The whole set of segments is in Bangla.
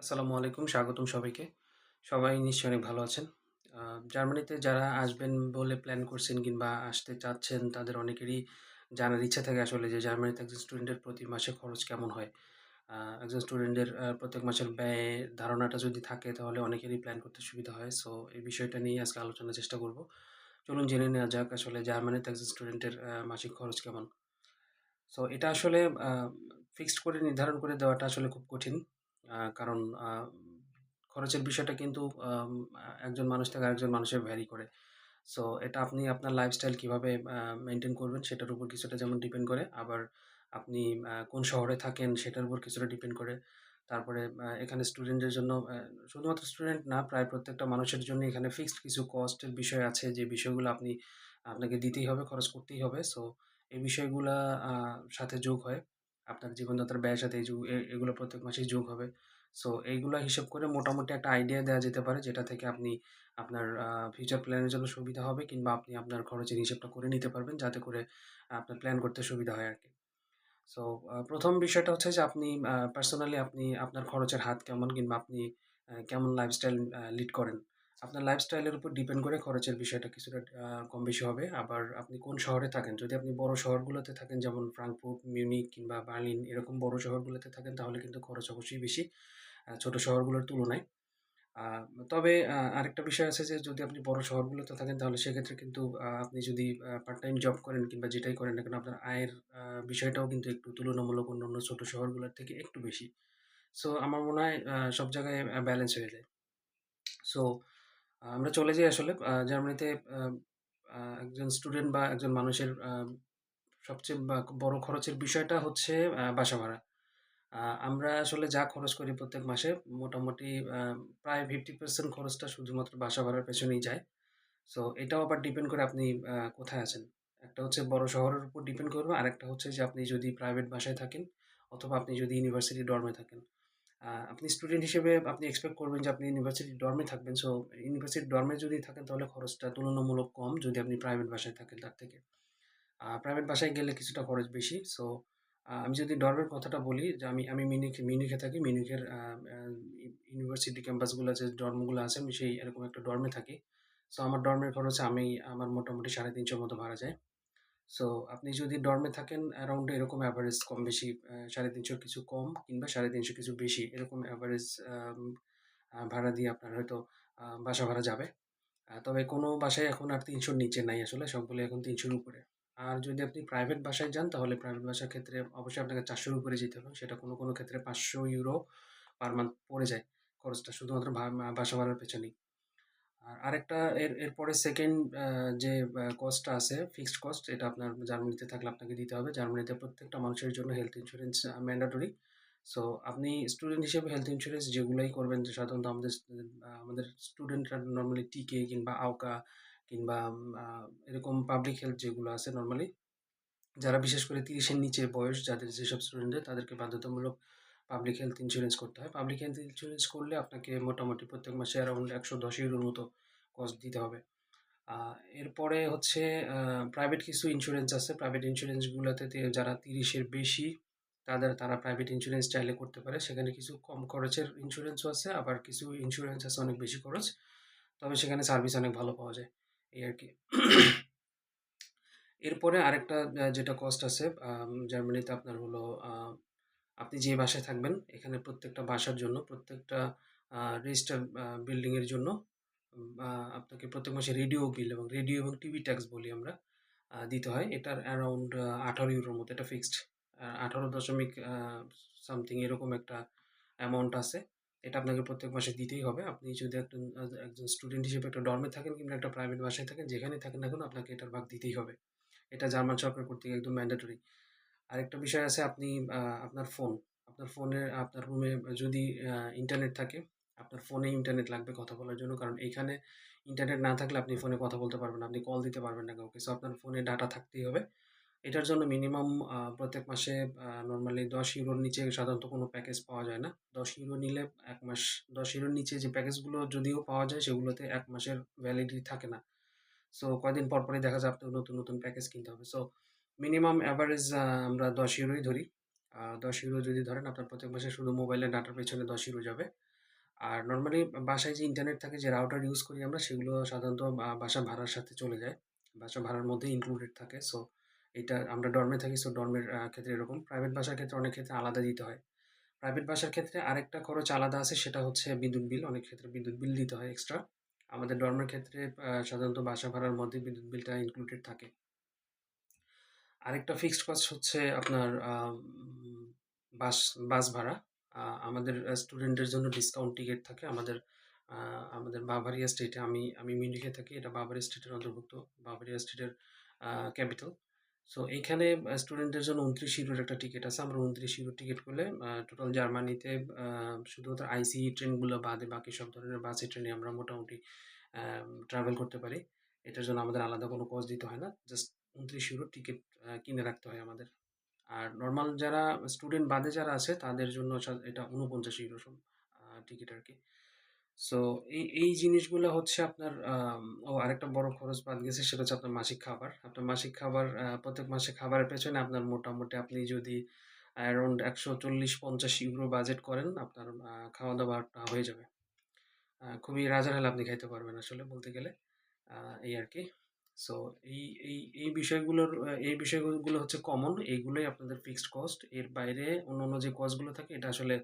আসসালামু আলাইকুম, স্বাগতম সবাইকে। সবাই নিশ্চয়ই অনেক ভালো আছেন। জার্মানিতে যারা আসবেন বলে প্ল্যান করছেন কিংবা আসতে চাচ্ছেন, তাদের অনেকেরই জানার ইচ্ছা থাকে আসলে যে জার্মানিতে একজন স্টুডেন্টের প্রতি মাসে খরচ কেমন হয়? একজন স্টুডেন্টের প্রত্যেক মাসের ব্যয় ধারণাটা যদি থাকে তাহলে অনেকেরই প্ল্যান করতে সুবিধা হয়। সো এই বিষয়টা নিয়ে আজকে আলোচনার চেষ্টা করব। চলুন জেনে নেওয়া যাক আসলে জার্মানিতে একজন স্টুডেন্টের মাসিক খরচ কেমন? সো এটা আসলে ফিক্সড করে নির্ধারণ করে দেওয়াটা আসলে খুব কঠিন। কারণ খরচের বিষয়টা কিন্তু একজন মানুষ থেকে আরেকজন মানুষের ভ্যারি করে। সো এটা আপনি আপনার লাইফস্টাইল কীভাবে মেনটেন করবেন সেটার উপর কিছুটা যেমন ডিপেন্ড করে। আবার আপনি কোন শহরে থাকেন সেটার উপর কিছুটা ডিপেন্ড করে। তারপরে এখানে স্টুডেন্টদের জন্য শুধুমাত্র স্টুডেন্ট না প্রায় প্রত্যেকটা মানুষের জন্য এখানে ফিক্সড কিছু কস্টের বিষয় আছে যে বিষয়গুলো আপনি আপনাকে দিতেই হবে, খরচ করতেই হবে। সো এই বিষয়গুলা সাথে যোগ হয়। আপনার জীবনযাত্রার ব্যয়ের সাথে এই এগুলো প্রত্যেক মাসেই যোগ হবে। সো এইগুলো হিসেব করে মোটামুটি একটা আইডিয়া দেওয়া যেতে পারে, যেটা থেকে আপনি আপনার ফিউচার প্ল্যানের জন্য সুবিধা হবে কিংবা আপনি আপনার খরচের হিসেবটা করে নিতে পারবেন যাতে করে আপনার প্ল্যান করতে সুবিধা হয় আর কি সো প্রথম বিষয়টা হচ্ছে যে আপনি পার্সোনালি আপনি আপনার খরচের হাত কেমন কিংবা আপনি কেমন লাইফস্টাইল লিড করেন। আপনার লাইফস্টাইলের উপর ডিপেন্ড করে খরচের বিষয়টা কিছুটা কম বেশি হবে। আবার আপনি কোন শহরে থাকেন। যদি আপনি বড় শহরগুলোতে থাকেন যেমন ফ্রাঙ্কফুর্ট, মিউনিখ কিংবা বার্লিন এরকম বড় শহরগুলোতে থাকেন তাহলে কিন্তু খরচ অবশ্যই বেশি ছোট শহরগুলোর তুলনায়। তবে আরেকটা বিষয় আছে যে যদি আপনি বড় শহরগুলোতে থাকেন তাহলে সেক্ষেত্রে কিন্তু আপনি যদি পার্ট টাইম জব করেন কিংবা যেটাই করেন না কেন আপনার আয়ের বিষয়টাও কিন্তু একটু তুলনামূলক অন্যান্য ছোট শহরগুলোর থেকে একটু বেশি। সো আমার মনে হয় সব জায়গায় ব্যালেন্স হয়ে যায়। সো আমরা চলে যাই আসলে জার্মানিতে একজন স্টুডেন্ট বা একজন মানুষের সবচেয়ে বড় খরচের বিষয়টা হচ্ছে বাসা ভাড়া। আমরা আসলে যা খরচ করি প্রত্যেক মাসে মোটামুটি প্রায় 50% খরচটা শুধুমাত্র বাসা ভাড়ার পেছনেই যায়। সো এটাও আবার ডিপেন্ড করে আপনি কোথায় আছেন। একটা হচ্ছে বড় শহরের উপর ডিপেন্ড করবে। আরেকটা হচ্ছে যে আপনি যদি প্রাইভেট বাসায় থাকেন, অথবা আপনি যদি ইউনিভার্সিটি ডর্মে থাকেন। আপনি স্টুডেন্ট হিসেবে আপনি এক্সপেক্ট করবেন যে আপনি ইউনিভার্সিটি ডর্মে থাকবেন। সো ইউনিভার্সিটি ডর্মে যদি থাকেন তাহলে খরচটা তুলনামূলক কম যদি আপনি প্রাইভেট বাসায় থাকেন তার থেকে। প্রাইভেট বাসায় গেলে কিছুটা খরচ বেশি। সো আমি যদি ডর্মের কথাটা বলি যে আমি আমি মিউনিখ মিউনিখে থাকি। ই ইউনিভার্সিটি ক্যাম্পাসগুলো যে ডর্মগুলো আছে আমি সেই এরকম একটা ডর্মে থাকি। সো আমার ডর্মের খরচ আমি, আমার মোটামুটি ৩৫০ মতো ভাড়া যায়। সো আপনি যদি ডর্মে থাকেন অ্যারাউন্ড এরকম অ্যাভারেজ কম বেশি সাড়ে ৩৫০ র কিছু কম কিংবা ৩৫০ কিছু বেশি এরকম অ্যাভারেজ ভাড়া দিয়ে আপনার হয়তো বাসা ভাড়া যাবে। তবে কোনো বাসায় এখন আর তিনশোর নিচে নাই আসলে সবগুলো এখন তিনশোর উপরে। আর যদি আপনি প্রাইভেট বাসায় যান তাহলে প্রাইভেট বাসার ক্ষেত্রে অবশ্যই আপনাকে চারশোর উপরে যেতে হবে। সেটা কোনো, কোনো ক্ষেত্রে ৫০০ ইউরো পার মান্থ পড়ে যায়। খরচটা শুধুমাত্র বাসা ভাড়ার পেছনেই। আর আরেকটা এর, এরপরে সেকেন্ড যে কস্টটা আছে ফিক্সড কস্ট এটা আপনার জার্মানিতে থাকলে আপনাকে দিতে হবে। জার্মানিতে প্রত্যেকটা মানুষের জন্য হেলথ ইন্স্যুরেন্স ম্যান্ডাটরি সো আপনি স্টুডেন্ট হিসেবে হেলথ ইন্স্যুরেন্স যেগুলোই করবেন, সাধারণত আমাদের আমাদের স্টুডেন্টরা নর্মালি টিকে কিংবা আওকা কিংবা এরকম পাবলিক হেলথ যেগুলো আছে নর্মালি যারা বিশেষ করে ৩০ এর নিচে বয়স, যাদের যেসব স্টুডেন্টদের তাদেরকে বাধ্যতামূলক পাবলিক হেলথ ইন্স্যুরেন্স করতে হয়। পাবলিক হেলথ ইন্সুরেন্স করলে আপনাকে মোটামুটি প্রত্যেক মাসে অ্যারাউন্ড ১১০ ইউরোর মতো কস্ট দিতে হবে। এরপরে হচ্ছে প্রাইভেট কিছু ইন্স্যুরেন্স আছে। প্রাইভেট ইন্স্যুরেন্সগুলোতে যারা তিরিশের বেশি, তাদের তারা প্রাইভেট ইন্স্যুরেন্স চাইলে করতে পারে। সেখানে কিছু কম খরচের ইন্স্যুরেন্সও আছে। আবার কিছু ইন্স্যুরেন্স আছে অনেক বেশি খরচ। তবে সেখানে সার্ভিস অনেক ভালো পাওয়া যায়। এই আর কি এরপরে আরেকটা যেটা কস্ট আছে জার্মানিতে আপনার হলো আপনি যে বাসায় থাকবেন, এখানে প্রত্যেকটা বাসার জন্য, প্রত্যেকটা রেজিস্টার রেজিস্টার্ড আ বিল্ডিং এর জন্য আপনাকে প্রত্যেক মাসে রেডিও বিল এবং রেডিও এবং টিভি ট্যাক্স বলি আমরা দিতে হয়। এটার অ্যারাউন্ড আঠারো ইউরোর মতো, এটা ফিক্সড। আঠারো দশমিক সামথিং এরকম একটা অ্যামাউন্ট আছে। এটা আপনাকে প্রত্যেক মাসে দিতেই হবে। আপনি যদি একজন একজন স্টুডেন্ট হিসেবে একটা ডর্মে থাকেন কিংবা একটা প্রাইভেট বাসায় থাকেন, যেখানেই থাকেন না কেন, আপনাকে এটার ভাগ দিতেই হবে। এটা জার্মান সরকার কর্তৃক একদম ম্যান্ডেটরি। আরেকটা বিষয় আছে আপনি আপনার ফোন, আপনার ফোনে আপনার রুমে যদি ইন্টারনেট থাকে, আপনার ফোনে ইন্টারনেট লাগবে কথা বলার জন্য। কারণ এইখানে ইন্টারনেট না থাকলে আপনি ফোনে কথা বলতে পারবেন। আপনি কল দিতে পারবেন না কাউকে। সো আপনার ফোনে ডাটা থাকতেই হবে। এটার জন্য মিনিমাম প্রত্যেক মাসে নর্মালি দশ ১০ ইউরোর নিচে সাধারণত কোনো প্যাকেজ পাওয়া যায় না। ১০ ইউরো নিলে এক মাস ১০ ইউরোর নিচে যে প্যাকেজগুলো যদিও পাওয়া যায় সেগুলোতে এক মাসের ভ্যালিডিটি থাকে না। সো কয়দিন পর, পরই দেখা যায় আপনার নতুন, নতুন প্যাকেজ কিনতে হবে। সো মিনিমাম অ্যাভারেজ আমরা ১০ ইউরোই ধরি। দশ ইউরো যদি ধরেন, আপনার প্রত্যেক মাসে শুধু মোবাইলের ডাটার পেছনে ১০ ইউরো যাবে। আর নর্মালি বাসায় যে ইন্টারনেট থাকে, যে রাউটার ইউজ করি আমরা, সেগুলো সাধারণত বাসা ভাড়ার সাথে চলে যায়। বাসা ভাড়ার মধ্যে ইনক্লুডেড থাকে। সো এটা আমরা ডর্মে থাকি সো ডর্মের ক্ষেত্রে এরকম। প্রাইভেট বাসার ক্ষেত্রে অনেক ক্ষেত্রে আলাদা দিতে হয়। প্রাইভেট বাসার ক্ষেত্রে আরেকটা খরচ আলাদা আছে, সেটা হচ্ছে বিদ্যুৎ বিল। অনেক ক্ষেত্রে বিদ্যুৎ বিল দিতে হয় এক্সট্রা। আমাদের ডর্মের ক্ষেত্রে সাধারণত বাসা ভাড়ার মধ্যে বিদ্যুৎ বিলটা ইনক্লুডেড থাকে। আরেকটা ফিক্সড কস্ট হচ্ছে আপনার বাস বাস ভাড়া। আমাদের, আ স্টুডেন্টের জন্য ডিসকাউন্ট টিকিট থাকে। আমাদের আমাদের বাভারিয়া স্টেটে আমি আমি মিউনিখে থাকি। এটা বাভারিয়া স্টেটের অন্তর্ভুক্ত। বাভারিয়া স্টেটের ক্যাপিটাল। সো এইখানে আ স্টুডেন্টদের জন্য ২৯ ইউরোর একটা টিকিট আছে। আমরা ২৯ ইউরোর টিকিট করলে টোটাল জার্মানিতে শুধুমাত্র আইসিই ট্রেনগুলো বাদে বাকি সব ধরনের বাসে ট্রেনে আমরা মোটামুটি ট্রাভেল করতে পারি। এটার জন্য আমাদের আলাদা কোনো কস্ট দিতে হয় না। জাস্ট ২৯ ইউরোর টিকেট কিনে রাখতে হয় আমাদের। আর নর্মাল যারা স্টুডেন্ট বাদে যারা আছে, তাদের জন্য এটা ৪৯ ইউরো টিকিট আরকি। সো এই এই জিনিসগুলো হচ্ছে আপনার ও আরেকটা বড় খরচ বাদ গেছে, সেটা হচ্ছে আপনার মাসিক খাবার। আপনার মাসিক খাবার প্রত্যেক মাসে খাবারের পেছনে আপনার মোটামুটি আপনি যদি অ্যারাউন্ড ১৪০-৫০ ইউরো বাজেট করেন, আপনার খাওয়া-দাওয়াটা হয়ে যাবে। খুবই রাজার হলে আপনি খাইতে পারবেন আসলে বলতে গেলে। এই আর আরকি। সো এই এই এই বিষয়গুলোর এই বিষয়গুলো হচ্ছে কমন। এইগুলোই আপনাদের ফিক্সড কস্ট। এর বাইরে অন্যান্য যে কস্টগুলো থাকে এটা আসলে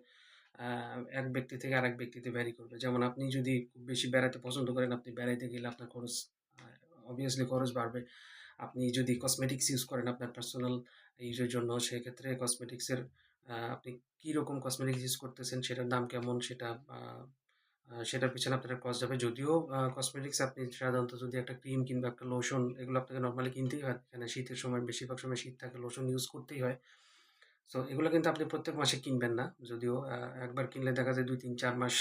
এক ব্যক্তি থেকে আরেক ব্যক্তিতে ভ্যারি করবে। যেমন আপনি যদি খুব বেশি বেড়াতে পছন্দ করেন, আপনি বেড়াইতে গেলে আপনার খরচ অবভিয়াসলি খরচ বাড়বে। আপনি যদি কসমেটিক্স ইউজ করেন আপনার পার্সোনাল ইউজের জন্য সেক্ষেত্রে কসমেটিক্সের আপনি কি রকম কসমেটিক্স ইউজ করতেছেন, সেটার দাম কেমন সেটা সেটার পিছনে আপনার কস্ট যাবে। যদিও কসমেটিক্স আপনি সাধারণত যদি একটা ক্রিম কিংবা একটা লোশন এগুলো আপনাকে নর্মালি কিনতেই হয়। এখানে শীতের সময় বেশিরভাগ সময় শীত থাকে, লোশন ইউজ করতেই হয়। সো এগুলো কিন্তু আপনি প্রত্যেক মাসে কিনবেন না। যদিও একবার কিনলে দেখা যায় ২, ৩, ৪ মাস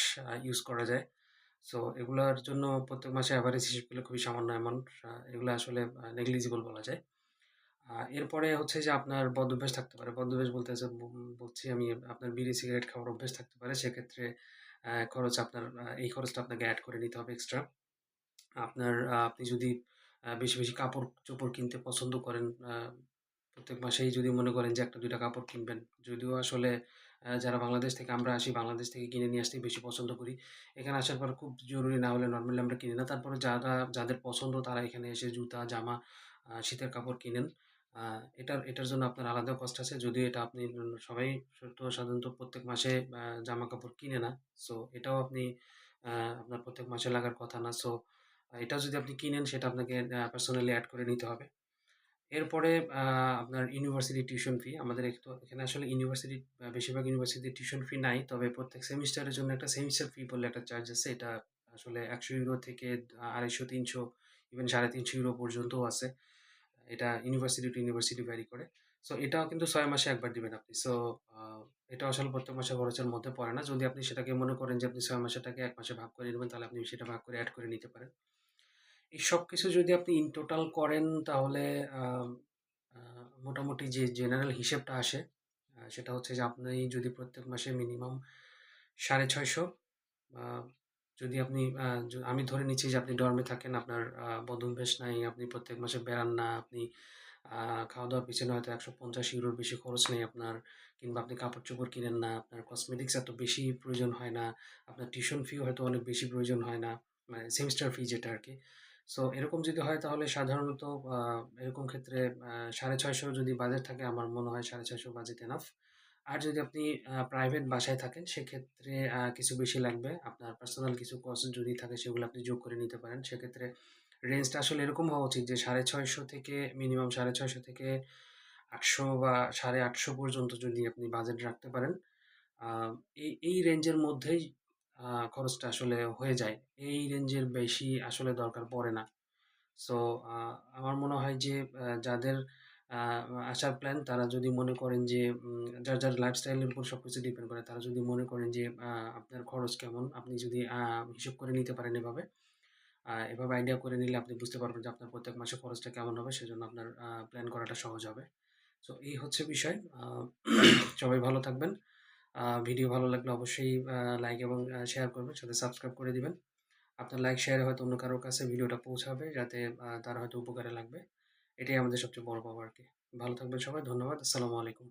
ইউজ করা যায়। সো এগুলোর জন্য প্রত্যেক মাসে অ্যাভারেজ হিসেব করলে খুবই সামান্য অ্যামাউন্ট। এগুলো আসলে নেগলিজিবল বলা যায়। এরপরে হচ্ছে যে আপনার বদঅভ্যাস থাকতে পারে। বদঅভ্যাস বলতে যে বলছি আমি আপনার বিড়ি সিগারেট খাওয়ার অভ্যাস থাকতে পারে। সেক্ষেত্রে খরচ আপনার এই খরচটা আপনাকে অ্যাড করে নিতে হবে এক্সট্রা। আপনার আপনি যদি বেশি, বেশি কাপড়-চোপড় কিনতে পছন্দ করেন, প্রত্যেক মাসেই যদি মনে করেন যে ১ টা ২ টা কাপড় কিনবেন। যদিও আসলে যারা বাংলাদেশ থেকে আমরা আসি, বাংলাদেশ থেকে কিনে নিয়ে আসতেই বেশি পছন্দ করি। এখানে আসার পর খুব জরুরি না হলে নর্মালি আমরা কিনি না। তারপরে যারা যাদের পছন্দ তারা এখানে এসে জুতা, জামা, শীতের কাপড় কিনেন। এটার এটার জন্য আপনার আলাদা কস্ট আছে। যদিও এটা আপনি সবাই তো সাধারণত প্রত্যেক মাসে জামা কাপড় কিনে না। সো এটাও আপনি আপনার প্রত্যেক মাসে লাগার কথা না। সো এটাও যদি আপনি কিনেন, সেটা আপনাকে পার্সোনালি অ্যাড করে নিতে হবে। এরপরে আপনার ইউনিভার্সিটি টিউশন ফি আমাদের এখানে আসলে ইউনিভার্সিটি বেশিরভাগ ইউনিভার্সিটিতে টিউশন ফি নাই। তবে প্রত্যেক সেমিস্টারের জন্য একটা সেমিস্টার ফি বলে একটা চার্জ আছে। এটা আসলে ১০০ ইউরো থেকে আড়াইশো, তিনশো ইভেন সাড়ে তিনশো ইউরো পর্যন্তও আছে। এটা ইউনিভার্সিটি টু ইউনিভার্সিটি ভ্যারি করে। সো এটাও কিন্তু ছয় মাসে একবার দিবেন আপনি। সো এটা আসলে প্রত্যেক মাসে খরচের মধ্যে পড়ে না। যদি আপনি সেটাকে মনে করেন যে আপনি ৬ মাসেরটাকে ১ মাসে ভাগ করে নেবেন, তাহলে আপনি সেটা ভাগ করে অ্যাড করে নিতে পারেন। এই সব কিছু যদি আপনি ইন টোটাল করেন, তাহলে মোটামুটি যে জেনারেল হিসেবটা আসে সেটা হচ্ছে যে আপনি যদি প্রত্যেক মাসে মিনিমাম ৬৫০ আ যদি আপনি আমি ধরে নিচ্ছি যে আপনি ডর্মে থাকেন, আপনার আ বদঅভ্যাস নাই, আপনি প্রত্যেক মাসে বেড়ান না, আপনি খাওয়া-দাওয়ার পিছনে হয়তো ১৫০ ইউরোর বেশি খরচ নেই আপনার কিংবা আপনি কাপড়-চোপড় কিনেন না, আপনার কসমেটিক্স এত বেশি প্রয়োজন হয় না, আপনার টিউশন ফিও হয়তো অনেক বেশি প্রয়োজন হয় না। মানে সেমিস্টার ফি যেটা আর কি সো এরকম যদি হয় তাহলে সাধারণত এরকম ক্ষেত্রে সাড়ে ছয়শো যদি বাজেট থাকে আমার মনে হয় ৬৫০ বাজেট এনাফ। আর যদি আপনি প্রাইভেট বাসায় থাকেন, সেক্ষেত্রে কিছু বেশি লাগবে। আপনার পার্সোনাল কিছু কস্ট যদি থাকে, সেগুলো আপনি যোগ করে নিতে পারেন। সেক্ষেত্রে রেঞ্জটা আসলে এরকম হওয়া উচিত যে ৬৫০ থেকে মিনিমাম ৬৫০ থেকে ৮০০ বা ৮৫০ পর্যন্ত যদি আপনি বাজেট রাখতে পারেন। এই এই রেঞ্জের মধ্যেই খরচটা আসলে হয়ে যায়। এই রেঞ্জের বেশি আসলে দরকার পড়ে না। সো আমার মনে হয় যে যাদের আসার প্ল্যান তারা যদি মনে করেন যে যার, যার লাইফস্টাইলের উপর সব কিছু ডিপেন্ড করে। তারা যদি মনে করেন যে আপনার খরচ কেমন, আপনি যদি হিসেব করে নিতে পারেন এভাবে। এভাবে আইডিয়া করে নিলে আপনি বুঝতে পারবেন যে আপনার প্রত্যেক মাসে খরচটা কেমন হবে। সেজন্য আপনার প্ল্যান করাটা সহজ হবে। সো এই হচ্ছে বিষয়। সবাই ভালো থাকবেন। ভিডিও ভালো লাগলে অবশ্যই লাইক এবং শেয়ার করবেন। সাথে সাবস্ক্রাইব করে দিবেন। আপনার লাইক শেয়ার হয়তো অন্য কারোর কাছে ভিডিওটা পৌঁছাবে যাতে তার হয়তো উপকারে লাগবে। এটাই আমাদের সবচেয়ে বড় পাওয়া আর কি ভালো থাকবেন সবাই। ধন্যবাদ। আসসালামু আলাইকুম।